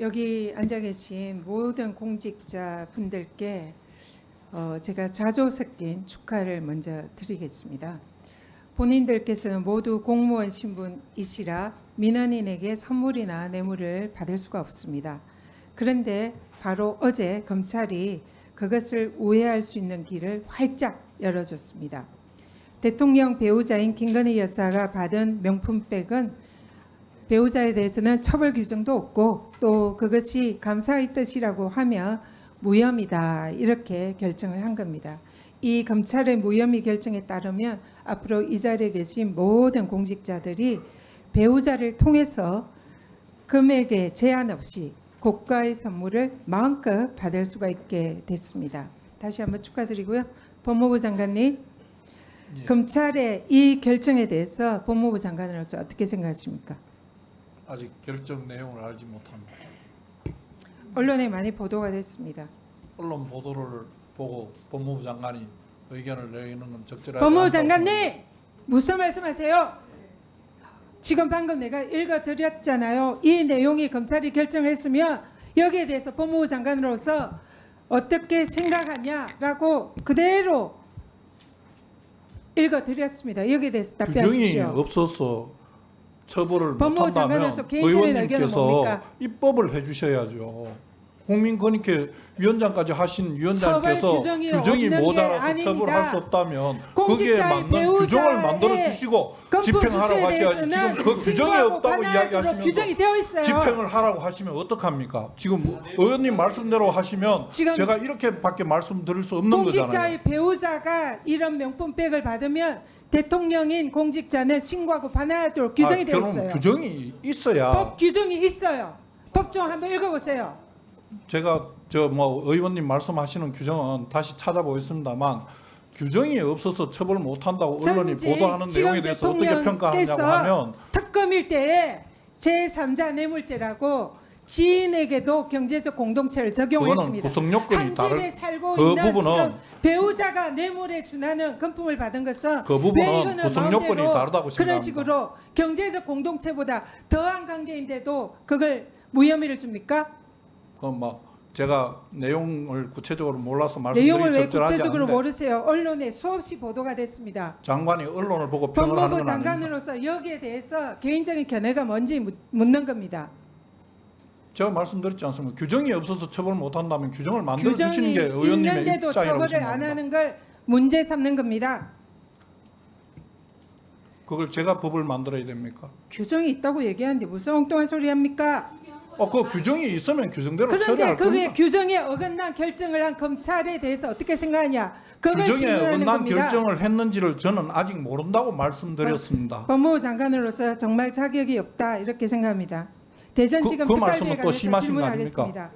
여기 앉아 계신 모든 공직자 분들께 어, 제가 자조 섞인 축하를 먼저 드리겠습니다. 본인들께서는 모두 공무원 신분이시라 민원인에게 선물이나 뇌물을 받을 수가 없습니다. 그런데 바로 어제 검찰이 그것을 우회할 수 있는 길을 활짝 열어줬습니다. 대통령 배우자인 김건희 여사가 받은 명품백은 배우자에 대해서는 처벌 규정도 없고 또 그것이 감사의 뜻이라고 하면 무혐의다 이렇게 결정을 한 겁니다. 이 검찰의 무혐의 결정에 따르면 앞으로 이 자리에 계신 모든 공직자들이 배우자를 통해서 금액에 제한 없이 고가의 선물을 마음껏 받을 수가 있게 됐습니다. 다시 한번 축하드리고요. 법무부 장관님, 예. 검찰의 이 결정에 대해서 법무부 장관으로서 어떻게 생각하십니까? 아직 결정 내용을 알지 못합니다. 언론에 많이 보도가 됐습니다. 언론 보도를 보고 법무부 장관이 의견을 내리는 건 적절하지 법무부 않다고 장관님 무슨 말씀하세요? 지금 방금 내가 읽어드렸잖아요. 이 내용이 검찰이 결정했으면 여기에 대해서 법무부 장관으로서 어떻게 생각하냐라고 그대로 읽어드렸습니다. 여기에 대해서 규정이 답변하십시오. 없어서 처벌을 못한다면 의원님께서? 입법을 해주셔야죠. 국민권익위원장까지 하신 위원장께서 규정이 게 모자라서. 처벌할 수 없다면 거기에 공직자의 맞는 규정을 만들어 주시고 집행하라고 하셔야지 지금 그 규정이 없다고 이야기하시면서 규정이. 집행을 하라고 하시면 어떡합니까? 지금 의원님 말씀대로 하시면 제가 이렇게밖에 말씀드릴 수 없는 거잖아요. 공직자의 배우자가 이런 명품백을 받으면 대통령인 공직자는 신고하고 반환하도록 규정이 아, 되어 있어요. 규정이 있어야 법 규정이 있어요. 법정 한번 읽어보세요. 제가 저 뭐 의원님 말씀하시는 규정은 다시 찾아보겠습니다만 규정이 없어서 처벌 못한다고 언론이 보도하는 내용에 대해서 어떻게 평가하냐고 하면 특검일 때에 제3자 뇌물죄라고 지인에게도 경제적 공동체를 적용했습니다. 구성 요건이 한 다른 집에 살고 그 있는 부분은 배우자가 뇌물에 준하는 금품을 받은 것은 그 부분은 왜 이거는 구성 마음대로 요건이 다르다고 그런 생각합니다. 식으로 경제적 공동체보다 더한 관계인데도 그걸 무혐의를 줍니까? 그뭐 제가 내용을 구체적으로 몰라서 내용을 말씀드리기 왜 적절하지 구체적으로 않은데 모르세요? 언론에 수없이 보도가 됐습니다. 장관이 언론을 보고 평을 하는 법무부 건 아닙니다. 장관으로서 여기에 대해서 개인적인 견해가 뭔지 묻- 묻는 겁니다. 제가 말씀드렸지 않습니까? 규정이 없어서 처벌 못 한다면 규정을 만들어 주시는 규정이 게 의원님의 있는데도 입장이라고 처벌을 안 생각합니다. 하는 걸 문제 삼는 겁니다. 그걸 제가 법을 만들어야 됩니까? 규정이 있다고 얘기하는데 무슨 엉뚱한 소리 합니까? 어, 그 규정이 있으면 규정대로 그런데 처리할 그게 겁니다. 규정에 어긋난 결정을 한 검찰에 대해서 어떻게 생각하냐? 그걸 규정에 질문하는 어긋난 겁니다. 결정을 했는지를 저는 아직 모른다고 말씀드렸습니다. 법무부 장관으로서 정말 자격이 없다 이렇게 생각합니다. 대전지검 그 특활비에 말씀은 또 심하신 거 질문하겠습니다.